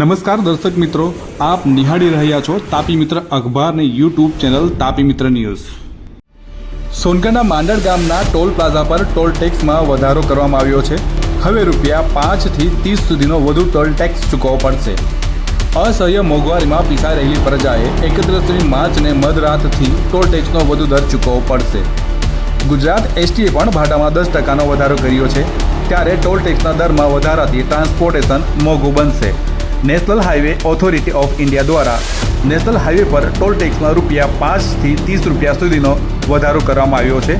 નમસ્કાર દર્શક મિત્રો, આપ નિહાળી રહ્યા છો તાપી મિત્ર અખબારની યુટ્યુબ ચેનલ તાપી મિત્ર ન્યૂઝ. સોનગઢના માંડળ ગામના ટોલ પ્લાઝા પર ટોલ ટેક્સમાં વધારો કરવામાં આવ્યો છે. હવે રૂપિયા પાંચથી ત્રીસ સુધીનો વધુ ટોલ ટેક્સ ચૂકવવો પડશે. અસહ્ય મોંઘવારીમાં પીસાઈ રહેલી પ્રજાએ એકત્રીસમી માર્ચને મધરાતથી ટોલ ટેક્સનો વધુ દર ચૂકવવો પડશે. ગુજરાત એસટીએ પણ ભાડામાં દસ ટકાનો વધારો કર્યો છે. ત્યારે ટોલ ટેક્સના દરમાં વધારાથી ટ્રાન્સપોર્ટેશન મોંઘું બનશે. National highway authority of India દ્વારા નેશનલ હાઈવે પર ટોલ ટેક્સમાં રૂપિયા પાંચથી ત્રીસ રૂપિયા સુધીનો વધારો કરવામાં આવ્યો છે.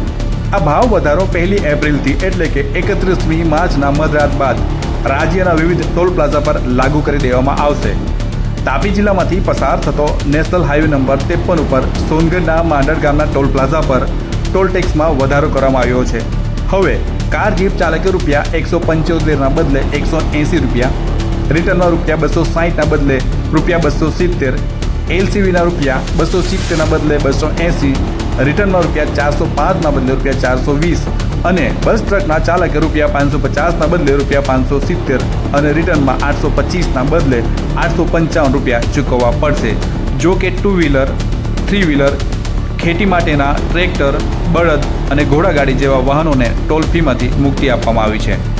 આ ભાવ વધારો પહેલી એપ્રિલથી એટલે કે એકત્રીસમી માર્ચના મધરાત બાદ રાજ્યના વિવિધ ટોલ પ્લાઝા પર લાગુ કરી દેવામાં આવશે. તાપી જિલ્લામાંથી પસાર થતો નેશનલ હાઈવે નંબર ત્રેપન ઉપર સોનગઢના માંડળ ગામના ટોલ પ્લાઝા પર ટોલ ટેક્સમાં વધારો કરવામાં આવ્યો છે. હવે કાર જીપ ચાલકે રૂપિયા એકસો પંચોતેરના બદલે એકસો એંસી રૂપિયા રિટર્નમાં રૂપિયા બસો સાહીઠના બદલે રૂપિયા બસો સિત્તેર એલસીવીના રૂપિયા બસો સિત્તેરના બદલે બસો એંસી રિટર્નમાં રૂપિયા ચારસો પાંચના બદલે રૂપિયા ચારસો વીસ અને બસ ટ્રકના ચાલકે રૂપિયા પાંચસો પચાસના બદલે રૂપિયા પાંચસો સિત્તેર અને રિટર્નમાં આઠસો પચીસના બદલે આઠસો પંચાવન રૂપિયા ચૂકવવા પડશે. જો કે ટુ વ્હીલર, થ્રી વ્હીલર, ખેતી માટેના ટ્રેક્ટર, બળદ અને ઘોડાગાડી જેવા વાહનોને ટોલ ફીમાંથી મુક્તિ આપવામાં આવી છે.